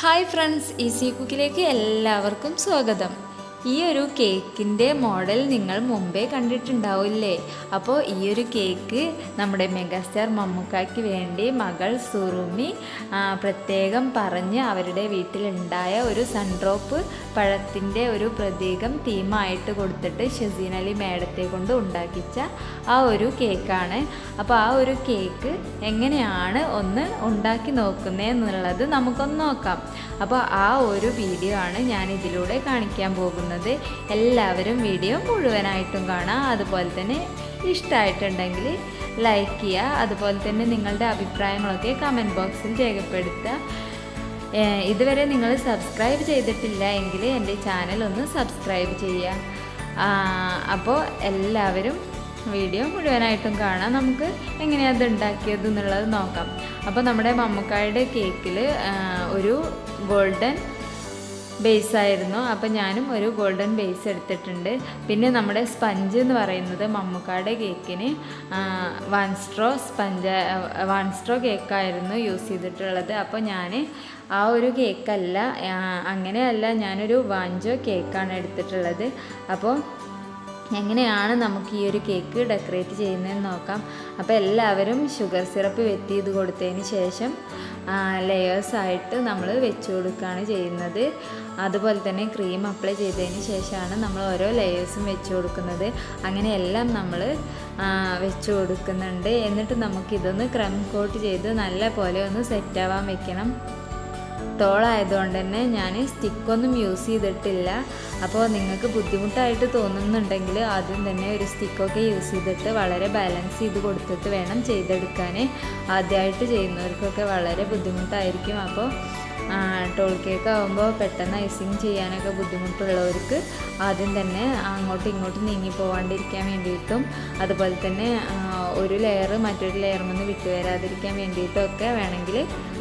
Hi friends easy കുക്കിലേക്ക് എല്ലാവർക്കും സ്വാഗതം. ഈ ഒരു കേക്കിന്റെ മോഡൽ നിങ്ങൾ മുമ്പേ കണ്ടിട്ടുണ്ടാവില്ലേ? അപ്പോൾ ഈ ഒരു കേക്ക് നമ്മുടെ മെഗാസ്റ്റാർ മമ്മൂക്കയ്ക്ക് വേണ്ടി മകൾ സുറുമി പ്രത്യേകം പറഞ്ഞ് അവരുടെ വീട്ടിലുണ്ടായ ഒരു സൺഡ്രോപ്പ് പഴത്തിന്റെ ഒരു പ്രതീകം തീമായിട്ട് കൊടുത്തിട്ട് ഷസീൻ അലി മേഡത്തെ കൊണ്ട് ഉണ്ടാക്കിച്ച ആ ഒരു കേക്കാണ്. അപ്പോൾ ആ ഒരു കേക്ക് എങ്ങനെയാണ് ഒന്ന് ഉണ്ടാക്കി നോക്കുന്നത് എന്നുള്ളത് നമുക്കൊന്ന് നോക്കാം. അപ്പോൾ ആ ഒരു വീഡിയോ ആണ് ഞാൻ ഇതിലൂടെ കാണിക്കാൻ പോകുന്നത്. എല്ലാവരും വീഡിയോ മുഴുവനായിട്ടും കാണാം. അതുപോലെ തന്നെ ഇഷ്ടമായിട്ടുണ്ടെങ്കിൽ ലൈക്ക് ചെയ്യുക. അതുപോലെ തന്നെ നിങ്ങളുടെ അഭിപ്രായങ്ങളൊക്കെ കമന്റ് ബോക്സിൽ രേഖപ്പെടുത്തുക. ഇതുവരെ നിങ്ങൾ സബ്സ്ക്രൈബ് ചെയ്തിട്ടില്ല എങ്കിൽ എന്റെ ചാനൽ ഒന്ന് സബ്സ്ക്രൈബ് ചെയ്യുക. അപ്പോൾ എല്ലാവരും വീഡിയോ മുഴുവനായിട്ടും കാണാം. നമുക്ക് എങ്ങനെയാണ് അത് ഉണ്ടാക്കിയത് എന്നുള്ളത് നോക്കാം. അപ്പോൾ നമ്മുടെ മമ്മക്കായുടെ കേക്കിൽ ഒരു ഗോൾഡൻ ബേസ് ആയിരുന്നു. അപ്പോൾ ഞാനും ഒരു ഗോൾഡൻ ബേസ് എടുത്തിട്ടുണ്ട്. പിന്നെ നമ്മുടെ സ്പഞ്ച് എന്ന് പറയുന്നത് മമ്മൂക്കായുടെ കേക്കിന് one straw sponge one straw കേക്കായിരുന്നു use ചെയ്തിട്ടുള്ളത്. അപ്പോൾ ഞാൻ ആ ഒരു കേക്കല്ല അങ്ങനെയല്ല ഞാനൊരു വാഞ്ചോ കേക്കാണ് എടുത്തിട്ടുള്ളത്. അപ്പോൾ എങ്ങനെയാണ് നമുക്ക് ഈ ഒരു കേക്ക് ഡെക്കറേറ്റ് ചെയ്യുന്നതെന്ന് നോക്കാം. അപ്പോൾ എല്ലാവരും ഷുഗർ സിറപ്പ് വെറ്റ് ചെയ്ത് കൊടുത്തതിന് ശേഷം ലെയേഴ്സായിട്ട് നമ്മൾ വെച്ച് കൊടുക്കുകയാണ് ചെയ്യുന്നത്. അതുപോലെ തന്നെ ക്രീം അപ്ലൈ ചെയ്തതിന് ശേഷമാണ് നമ്മൾ ഓരോ ലെയേഴ്സും വെച്ച് കൊടുക്കുന്നത്. അങ്ങനെയെല്ലാം നമ്മൾ വെച്ച് കൊടുക്കുന്നുണ്ട്. എന്നിട്ട് നമുക്കിതൊന്ന് ക്രം കോട്ട് ചെയ്ത് നല്ല പോലെ ഒന്ന് സെറ്റാവാൻ വെക്കണം. ടോളായതുകൊണ്ട് തന്നെ ഞാൻ സ്റ്റിക്കൊന്നും യൂസ് ചെയ്തിട്ടില്ല. അപ്പോൾ നിങ്ങൾക്ക് ബുദ്ധിമുട്ടായിട്ട് തോന്നുന്നുണ്ടെങ്കിൽ ആദ്യം തന്നെ ഒരു സ്റ്റിക്കൊക്കെ യൂസ് ചെയ്തിട്ട് വളരെ ബാലൻസ് ചെയ്ത് കൊടുത്തിട്ട് വേണം ചെയ്തെടുക്കാൻ ആദ്യമായിട്ട് ചെയ്യുന്നവർക്കൊക്കെ വളരെ ബുദ്ധിമുട്ടായിരിക്കും. അപ്പോൾ ടോൾ കേക്ക് ആകുമ്പോൾ പെട്ടെന്ന് ഐസിങ് ചെയ്യാനൊക്കെ ബുദ്ധിമുട്ടുള്ളവർക്ക് ആദ്യം തന്നെ അങ്ങോട്ടും ഇങ്ങോട്ടും നീങ്ങി പോകാണ്ടിരിക്കാൻ വേണ്ടിയിട്ടും അതുപോലെ തന്നെ ഒരു ലെയർ മറ്റൊരു ലെയറിൽ വിട്ടു വരാതിരിക്കാൻ വേണ്ടിയിട്ടൊക്കെ വേണമെങ്കിൽ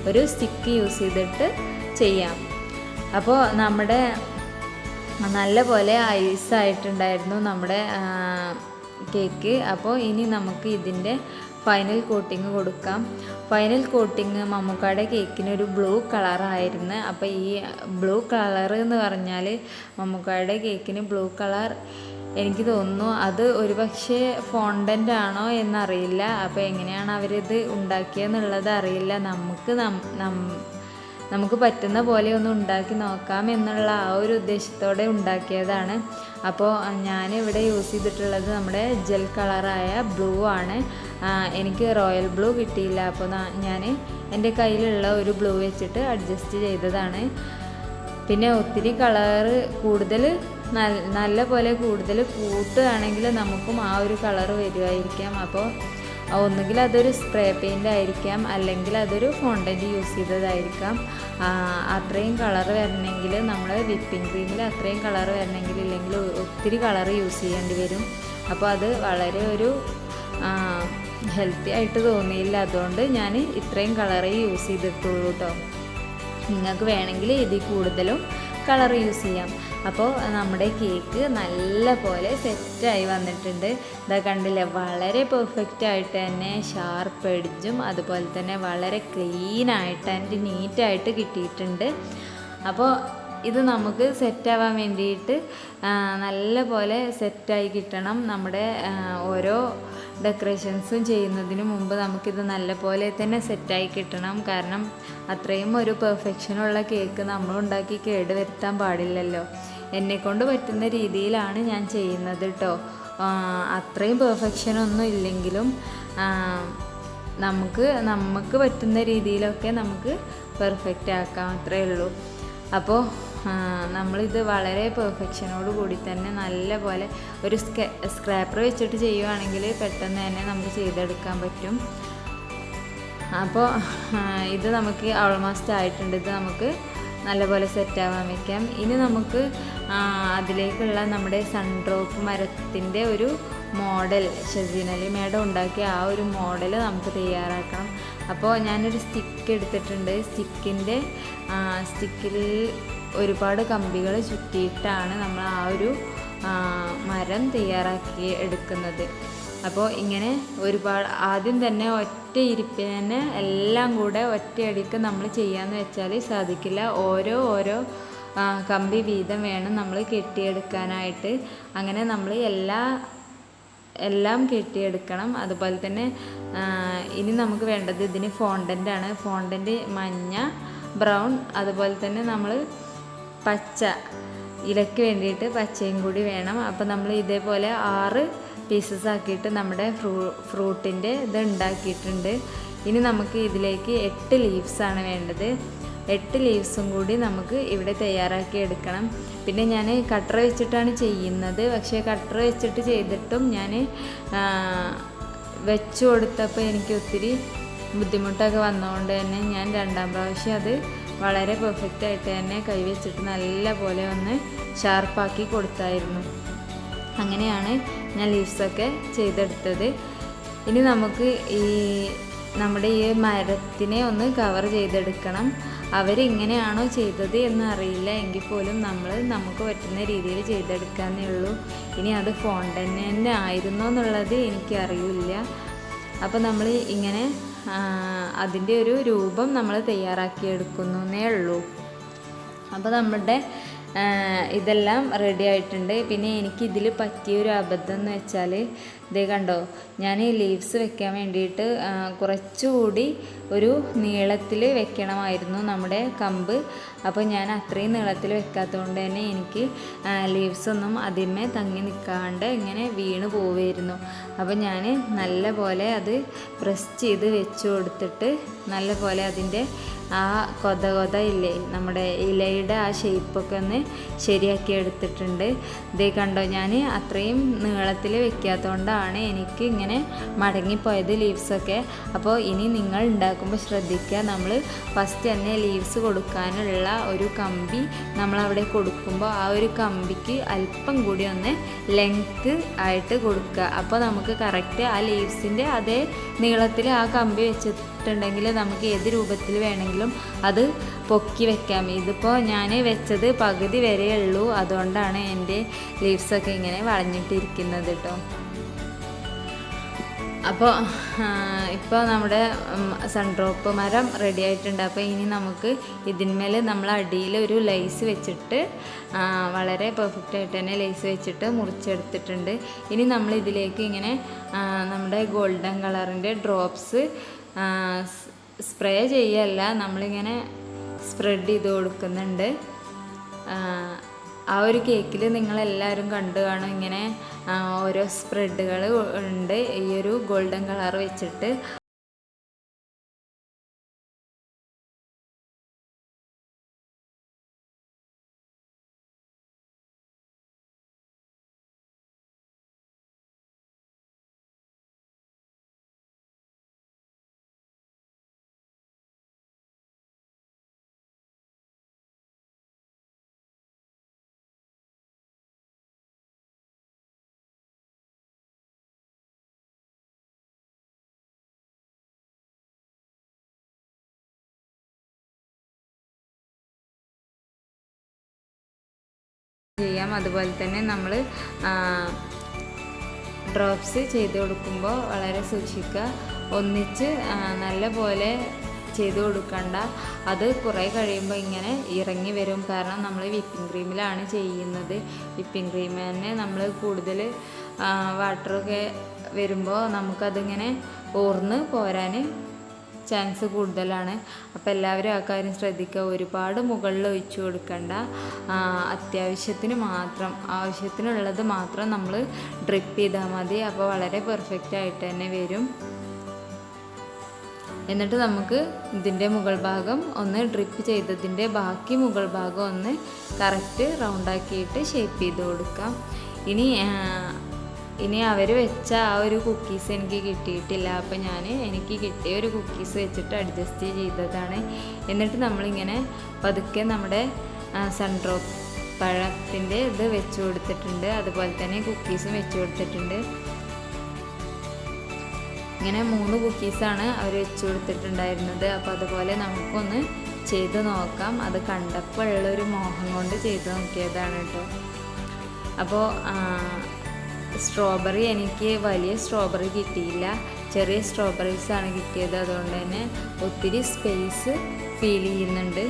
ഒരു സ്റ്റിക്ക് യൂസ് ചെയ്തിട്ട് ചെയ്യാം. അപ്പോൾ നമ്മുടെ നല്ല പോലെ ഐസായിട്ടുണ്ടായിരുന്നു നമ്മുടെ കേക്ക് അപ്പോൾ ഇനി നമുക്ക് ഇതിന്റെ ഫൈനൽ കോട്ടിങ് കൊടുക്കാം. ഫൈനൽ കോട്ടിങ് മമ്മൂക്കായുടെ കേക്കിന് ഒരു ബ്ലൂ കളറായിരുന്നു അപ്പോൾ ഈ ബ്ലൂ കളർ എന്ന് പറഞ്ഞാൽ മമ്മൂക്കായുടെ കേക്കിന് ബ്ലൂ കളർ എനിക്ക് തോന്നുന്നു. അത് ഒരുപക്ഷെ ഫോണ്ടന്റ് ആണോ എന്നറിയില്ല. അപ്പോൾ എങ്ങനെയാണ് അവരിത് ഉണ്ടാക്കിയെന്നുള്ളത് അറിയില്ല. നമുക്ക് നം- നമുക്ക് പറ്റുന്ന പോലെ ഒന്ന് ഉണ്ടാക്കി നോക്കാം എന്നുള്ള ആ ഒരു ഉദ്ദേശത്തോടെ ഉണ്ടാക്കിയതാണ്. അപ്പോൾ ഞാൻ ഇവിടെ യൂസ് ചെയ്തിട്ടുള്ളത് നമ്മുടെ ജെൽ കളറായ ബ്ലൂ ആണ്. എനിക്ക് റോയൽ ബ്ലൂ കിട്ടിയില്ല. അപ്പോൾ ഞാൻ എന്റെ കയ്യിലുള്ള ഒരു ബ്ലൂ വെച്ചിട്ട് അഡ്ജസ്റ്റ് ചെയ്തതാണ്. പിന്നെ ഒത്തിരി കളറ് കൂടുതൽ നല്ല പോലെ കൂടുതൽ കൂട്ടുകയാണെങ്കിൽ നമുക്കും ആ ഒരു കളറ് വരുമായിരിക്കാം. അപ്പോൾ ഒന്നുകിൽ അതൊരു സ്പ്രേ പെയിന്റ് ആയിരിക്കാം അല്ലെങ്കിൽ അതൊരു ഫോണ്ടന്റ് യൂസ് ചെയ്തതായിരിക്കാം. അത്രയും കളർ വരണമെങ്കിൽ നമ്മൾ വിപ്പിംഗ് ക്രീമിൽ അത്രയും കളർ വരണമെങ്കിൽ ഇല്ലെങ്കിൽ ഒത്തിരി കളർ യൂസ് ചെയ്യേണ്ടി വരും. അപ്പോൾ അത് വളരെ ഒരു ഹെൽത്തി ആയിട്ട് തോന്നിയില്ല. അതുകൊണ്ട് ഞാൻ ഇത്രയും കളറേ യൂസ് ചെയ്തിട്ടുള്ളൂ കേട്ടോ നിങ്ങൾക്ക് വേണമെങ്കിൽ ഇതിൽ കൂടുതലും കളർ യൂസ് ചെയ്യാം. അപ്പോൾ നമ്മുടെ കേക്ക് നല്ല പോലെ സെറ്റായി വന്നിട്ടുണ്ട്. ഇതാ കണ്ടില്ലേ വളരെ പെർഫെക്റ്റ് ആയിട്ട് തന്നെ ഷാർപ്പ് എഡ്ജും അതുപോലെ തന്നെ വളരെ ക്ലീൻ ആയിട്ട് ആൻഡ് നീറ്റായിട്ട് കിട്ടിയിട്ടുണ്ട്. അപ്പോൾ ഇത് നമുക്ക് സെറ്റാവാൻ വേണ്ടിയിട്ട് നല്ല പോലെ സെറ്റായി കിട്ടണം നമ്മുടെ ഓരോ ഡെക്കറേഷൻസും ചെയ്യുന്നതിന് മുമ്പ് നമുക്കിത് നല്ല പോലെ തന്നെ സെറ്റായി കിട്ടണം. കാരണം അത്രയും ഒരു പെർഫെക്ഷനുള്ള കേക്ക് നമ്മളുണ്ടാക്കി കേട് കേടുവരുത്താൻ പാടില്ലല്ലോ. എന്നെക്കൊണ്ട് പറ്റുന്ന രീതിയിലാണ് ഞാൻ ചെയ്യുന്നത് കേട്ടോ അത്രയും പെർഫെക്ഷനൊന്നും ഇല്ലെങ്കിലും നമുക്ക് നമുക്ക് പറ്റുന്ന രീതിയിലൊക്കെ നമുക്ക് പെർഫെക്റ്റ് ആക്കാം. അത്രയേ ഉള്ളൂ. അപ്പോൾ നമ്മളിത് വളരെ പെർഫെക്ഷനോട് കൂടി തന്നെ നല്ല പോലെ ഒരു സ്ക സ്ക്രാപ്പർ വെച്ചിട്ട് ചെയ്യുവാണെങ്കിൽ പെട്ടെന്ന് തന്നെ നമുക്ക് ചെയ്തെടുക്കാൻ പറ്റും. അപ്പോൾ ഇത് നമുക്ക് ഓൾമോസ്റ്റ് ആയിട്ടുണ്ട്. ഇത് നമുക്ക് നല്ലപോലെ സെറ്റാവാൻ വയ്ക്കാം ഇനി നമുക്ക് അതിലേക്കുള്ള നമ്മുടെ സൺഡ്രോപ്പ് മരത്തിന്റെ ഒരു മോഡൽ ഷസീൻ മേഡം ഉണ്ടാക്കിയ ആ ഒരു മോഡൽ നമുക്ക് തയ്യാറാക്കണം. അപ്പോൾ ഞാനൊരു സ്റ്റിക്ക് എടുത്തിട്ടുണ്ട്. സ്റ്റിക്കിന്റെ സ്റ്റിക്കിൽ ഒരുപാട് കമ്പികൾ ചുറ്റിയിട്ടാണ് നമ്മൾ ആ ഒരു മരം തയ്യാറാക്കി എടുക്കുന്നത്. അപ്പോൾ ഇങ്ങനെ ഒരുപാട് ആദ്യം തന്നെ ഒറ്റ ഇരിപ്പിന് എല്ലാം കൂടെ ഒറ്റയടിക്ക് നമ്മൾ ചെയ്യാമെന്ന് വെച്ചാൽ സാധിക്കില്ല. ഓരോ ഓരോ കമ്പി വീതം വേണം നമ്മൾ കെട്ടിയെടുക്കാനായിട്ട്. അങ്ങനെ നമ്മൾ എല്ലാ എല്ലാം കെട്ടിയെടുക്കണം. അതുപോലെ തന്നെ ഇനി നമുക്ക് വേണ്ടത് ഇതിന് ഫോണ്ടന്റ് ആണ്. ഫോണ്ടന്റ് മഞ്ഞ ബ്രൗൺ അതുപോലെ തന്നെ നമ്മൾ പച്ച ഇലയ്ക്ക് വേണ്ടിയിട്ട് പച്ചയും കൂടി വേണം. അപ്പോൾ നമ്മൾ ഇതേപോലെ ആറ് പീസസ് ആക്കിയിട്ട് നമ്മുടെ ഫ്രൂ ഫ്രൂട്ടിന്റെ ഇത് ഉണ്ടാക്കിയിട്ടുണ്ട്. ഇനി നമുക്ക് ഇതിലേക്ക് എട്ട് ലീവ്സാണ് വേണ്ടത്. എട്ട് ലീവ്സും കൂടി നമുക്ക് ഇവിടെ തയ്യാറാക്കി എടുക്കണം. പിന്നെ ഞാൻ കട്ടർ വെച്ചിട്ടാണ് ചെയ്യുന്നത്. പക്ഷേ കട്ടർ വെച്ചിട്ട് ചെയ്തിട്ടും ഞാൻ വെച്ചു കൊടുത്തപ്പോൾ എനിക്ക് ഒത്തിരി ബുദ്ധിമുട്ടൊക്കെ വന്നതുകൊണ്ട് തന്നെ ഞാൻ രണ്ടാം പ്രാവശ്യം അത് വളരെ പെർഫെക്റ്റ് ആയിട്ട് തന്നെ കൈവച്ചിട്ട് നല്ലപോലെ ഒന്ന് ഷാർപ്പാക്കി കൊടുത്തായിരുന്നു. അങ്ങനെയാണ് ഞാൻ ലീവ്സൊക്കെ ചെയ്തെടുത്തത്. ഇനി നമുക്ക് ഈ നമ്മുടെ ഈ മരത്തിനെ ഒന്ന് കവർ ചെയ്തെടുക്കണം. അവരിങ്ങനെയാണോ ചെയ്തത് എന്ന് അറിയില്ല. എങ്കിൽ പോലും നമ്മൾ നമുക്ക് പറ്റുന്ന രീതിയിൽ ചെയ്തെടുക്കാന്നേ ഉള്ളൂ. ഇനി അത് ഫോണ്ടന്നെ ആയിരുന്നോ എന്നുള്ളത് എനിക്കറിയില്ല. അപ്പോൾ നമ്മൾ ഇങ്ങനെ അതിന്റെ ഒരു രൂപം നമ്മൾ തയ്യാറാക്കിയെടുക്കുന്നു എന്നേ ഉള്ളൂ. അപ്പോൾ നമ്മുടെ ഇതെല്ലാം റെഡി ആയിട്ടുണ്ട്. പിന്നെ എനിക്ക് ഇതിൽ പറ്റിയൊരു അബദ്ധം എന്ന് വെച്ചാൽ ഇതേ കണ്ടോ ഞാൻ ഈ ലീവ്സ് വെക്കാൻ വേണ്ടിയിട്ട് കുറച്ചുകൂടി ഒരു നീളത്തിൽ വെക്കണമായിരുന്നു നമ്മുടെ കമ്പ്. അപ്പോൾ ഞാൻ അത്രയും നീളത്തിൽ വെക്കാത്തതുകൊണ്ട് തന്നെ എനിക്ക് ലീവ്സ് ഒന്നും അതിന്മേ തങ്ങി നിൽക്കാണ്ട് ഇങ്ങനെ വീണ് പോവുമായിരുന്നു അപ്പോൾ ഞാൻ നല്ല പോലെ അത് പ്രസ് ചെയ്ത് വെച്ച് കൊടുത്തിട്ട് നല്ല പോലെ അതിന്റെ ആ കൊത കൊത ഇല്ലേ നമ്മുടെ ഇലയുടെ ആ ഷേപ്പൊക്കെ ഒന്ന് ശരിയാക്കി എടുത്തിട്ടുണ്ട്. ഇതേ കണ്ടോ ഞാൻ അത്രയും നീളത്തിൽ വെക്കാത്തതുകൊണ്ടാണ് എനിക്ക് ഇങ്ങനെ മടങ്ങിപ്പോയത് ലീവ്സൊക്കെ അപ്പോൾ ഇനി നിങ്ങൾ ഉണ്ടാക്കുമ്പോൾ ശ്രദ്ധിക്കുക. നമ്മൾ ഫസ്റ്റ് തന്നെ ലീവ്സ് കൊടുക്കാനുള്ള ഒരു കമ്പി നമ്മളവിടെ കൊടുക്കുമ്പോൾ ആ ഒരു കമ്പിക്ക് അല്പം കൂടി ഒന്ന് ലെങ്ത്ത് ആയിട്ട് കൊടുക്കുക. അപ്പോൾ നമുക്ക് കറക്റ്റ് ആ ലീവ്സിന്റെ അതേ നീളത്തിൽ ആ കമ്പി വെച്ചിട്ടുണ്ടെങ്കിൽ നമുക്ക് ഏത് രൂപത്തിൽ വേണമെങ്കിലും അത് പൊക്കി വെക്കാം. ഇതിപ്പോൾ ഞാൻ വെച്ചത് പകുതി വരെയുള്ളൂ അതുകൊണ്ടാണ് എന്റെ ലീവ്സൊക്കെ ഇങ്ങനെ വളഞ്ഞിട്ടിരിക്കുന്നത് കേട്ടോ അപ്പോൾ ഇപ്പോൾ നമ്മുടെ സൺഡ്രോപ്പ് മരം റെഡി ആയിട്ടുണ്ട്. അപ്പോൾ ഇനി നമുക്ക് ഇതിന്മേൽ നമ്മൾ അടിയിൽ ഒരു ലൈസ് വെച്ചിട്ട് വളരെ പെർഫെക്റ്റ് ആയിട്ട് തന്നെ ലൈസ് വെച്ചിട്ട് മുറിച്ചെടുത്തിട്ടുണ്ട്. ഇനി നമ്മൾ ഇതിലേക്ക് ഇങ്ങനെ നമ്മുടെ ഗോൾഡൻ കളറിന്റെ ഡ്രോപ്സ് സ്പ്രേ ചെയ്യല്ല. നമ്മളിങ്ങനെ സ്പ്രെഡ് ചെയ്ത് കൊടുക്കുന്നുണ്ട്. ആ, ഒരു കേക്കിൽ നിങ്ങളെല്ലാവരും കണ്ടു കാണും. ഇങ്ങനെ ഓരോ സ്പ്രെഡുകൾ ഉണ്ട്. ഈ ഒരു ഗോൾഡൻ കളർ വെച്ചിട്ട് ചെയ്യാം. അതുപോലെ തന്നെ നമ്മൾ ഡ്രോപ്സ് ചെയ്ത് കൊടുക്കുമ്പോൾ വളരെ സൂക്ഷിക്കുക. ഒന്നിച്ച് നല്ല പോലെ ചെയ്ത് കൊടുക്കണ്ട. അത് കുറേ കഴിയുമ്പോൾ ഇങ്ങനെ ഇറങ്ങി വരും. കാരണം നമ്മൾ വിപ്പിംഗ് ക്രീമിലാണ് ചെയ്യുന്നത്. വിപ്പിംഗ് ക്രീം തന്നെ നമ്മൾ കൂടുതൽ വാട്ടറൊക്കെ വരുമ്പോൾ നമുക്കതിങ്ങനെ ഓർന്ന് പോരാൻ ചാൻസ് കൂടുതലാണ്. അപ്പോൾ എല്ലാവരും ആ കാര്യം ശ്രദ്ധിക്കുക. ഒരുപാട് മുകളിൽ ഒഴിച്ചു കൊടുക്കണ്ട. അത്യാവശ്യത്തിന് മാത്രം. ആവശ്യത്തിനുള്ളത് മാത്രം നമ്മൾ ഡ്രിപ്പ് ചെയ്താൽ മതി. അപ്പോൾ വളരെ പെർഫെക്റ്റ് ആയിട്ട് തന്നെ വരും. എന്നിട്ട് നമുക്ക് ഇതിന്റെ മുകൾ ഭാഗം ഒന്ന് ഡ്രിപ്പ് ചെയ്തതിന്റെ ബാക്കി മുകൾ ഭാഗം ഒന്ന് കറക്റ്റ് റൗണ്ടാക്കിയിട്ട് ഷേപ്പ് ചെയ്ത് കൊടുക്കാം. ഇനി ഇനി അവർ വെച്ച ആ ഒരു കുക്കീസ് എനിക്ക് കിട്ടിയിട്ടില്ല. അപ്പോൾ ഞാൻ എനിക്ക് കിട്ടിയ ഒരു കുക്കീസ് വെച്ചിട്ട് അഡ്ജസ്റ്റ് ചെയ്തതാണ്. എന്നിട്ട് നമ്മളിങ്ങനെ പതുക്കെ നമ്മുടെ സൺഡ്രോപ്പ് പഴത്തിന്റെ ഇത് വെച്ച് കൊടുത്തിട്ടുണ്ട്. അതുപോലെ തന്നെ കുക്കീസും വെച്ച് കൊടുത്തിട്ടുണ്ട്. ഇങ്ങനെ മൂന്ന് കുക്കീസാണ് അവർ വെച്ച് കൊടുത്തിട്ടുണ്ടായിരുന്നത്. അപ്പോൾ അതുപോലെ നമുക്കൊന്ന് ചെയ്ത് നോക്കാം. അത് കണ്ടപ്പോൾ ഉള്ളൊരു മോഹം കൊണ്ട് ചെയ്ത് നോക്കിയതാണ് കേട്ടോ അപ്പോൾ സ്ട്രോബെറി എനിക്ക് വലിയ സ്ട്രോബെറി കിട്ടിയില്ല. ചെറിയ സ്ട്രോബെറീസാണ് കിട്ടിയത്. അതുകൊണ്ട് തന്നെ ഒത്തിരി സ്പേസ് ഫീൽ ചെയ്യുന്നുണ്ട്.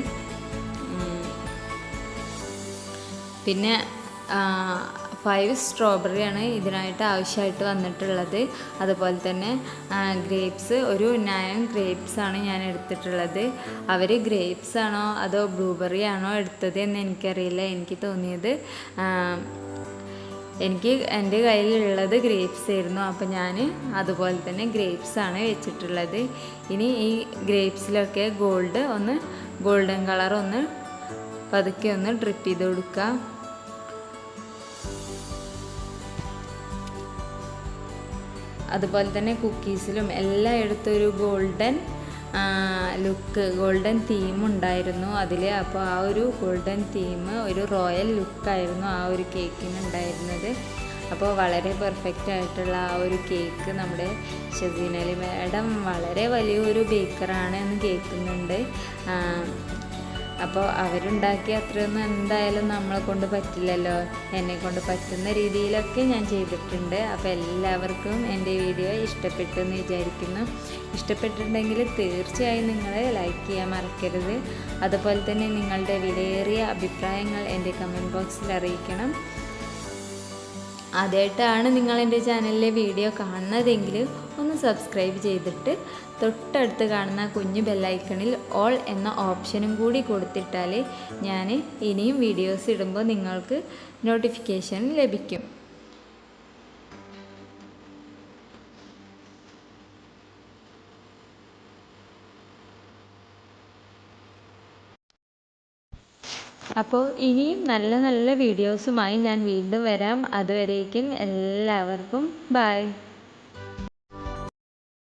പിന്നെ ഫൈവ് സ്ട്രോബെറിയാണ് ഇതിനായിട്ട് ആവശ്യമായിട്ട് വന്നിട്ടുള്ളത്. അതുപോലെ തന്നെ ഗ്രേപ്സ് ഒരു നയൻ ഗ്രേപ്സ് ആണ് ഞാൻ എടുത്തിട്ടുള്ളത്. അവർ ഗ്രേപ്സ് ആണോ അതോ ബ്ലൂബെറി ആണോ എടുത്തത് എന്ന് എനിക്കറിയില്ല. എനിക്ക് തോന്നിയത് എനിക്ക് എന്റെ കയ്യിലുള്ളത് ഗ്രേപ്സ് ആയിരുന്നു. അപ്പോൾ ഞാൻ അതുപോലെ തന്നെ ഗ്രേപ്സ് ആണ് വെച്ചിട്ടുള്ളത്. ഇനി ഈ ഗ്രേപ്സിലൊക്കെ ഗോൾഡ് ഒന്ന് ഗോൾഡൻ കളർ ഒന്ന് പതുക്കെ ഒന്ന് ഡ്രിപ്പ് ചെയ്ത് കൊടുക്കുക അതുപോലെ തന്നെ കുക്കീസിലും എല്ലായിടത്തും ഒരു ഗോൾഡൻ ലുക്ക് ഗോൾഡൻ തീം ഉണ്ടായിരുന്നു അതിൽ അപ്പോൾ ആ ഒരു ഗോൾഡൻ തീം ഒരു റോയൽ ലുക്കായിരുന്നു ആ ഒരു കേക്കിന് ഉണ്ടായിരുന്നത്. അപ്പോൾ വളരെ പെർഫെക്റ്റ് ആയിട്ടുള്ള ആ ഒരു കേക്ക് നമ്മുടെ ഷസീനലി മാഡം വളരെ വലിയൊരു ബേക്കറാണ് എന്ന് കേൾക്കുന്നുണ്ട്. അപ്പോൾ അവരുണ്ടാക്കിയ അത്രയൊന്നും എന്തായാലും നമ്മളെ കൊണ്ട് പറ്റില്ലല്ലോ. എന്നെ കൊണ്ട് പറ്റുന്ന രീതിയിലൊക്കെ ഞാൻ ചെയ്തിട്ടുണ്ട്. അപ്പോൾ എല്ലാവർക്കും എന്റെ വീഡിയോ ഇഷ്ടപ്പെട്ടു എന്ന് വിചാരിക്കുന്നു. ഇഷ്ടപ്പെട്ടിട്ടുണ്ടെങ്കിൽ തീർച്ചയായും നിങ്ങൾ ലൈക്ക് ചെയ്യാൻ മറക്കരുത്. അതുപോലെ തന്നെ നിങ്ങളുടെ വിലയേറിയ അഭിപ്രായങ്ങൾ എന്റെ കമന്റ് ബോക്സിൽ അറിയിക്കണം. ആദ്യമായിട്ടാണ് നിങ്ങൾ എന്റെ ചാനലിലെ വീഡിയോ കാണുന്നതെങ്കിൽ ഒന്ന് സബ്സ്ക്രൈബ് ചെയ്തിട്ട് തൊട്ടടുത്ത് കാണുന്ന കുഞ്ഞു ബെല്ലൈക്കണിൽ ഓൾ എന്ന ഓപ്ഷനും കൂടി കൊടുത്തിട്ടാൽ ഞാൻ ഇനിയും വീഡിയോസ് ഇടുമ്പോൾ നിങ്ങൾക്ക് നോട്ടിഫിക്കേഷൻ ലഭിക്കും. അപ്പോൾ ഇനിയും നല്ല നല്ല വീഡിയോസുമായി ഞാൻ വീണ്ടും വരാം. അതുവരേക്കും എല്ലാവർക്കും ബായ്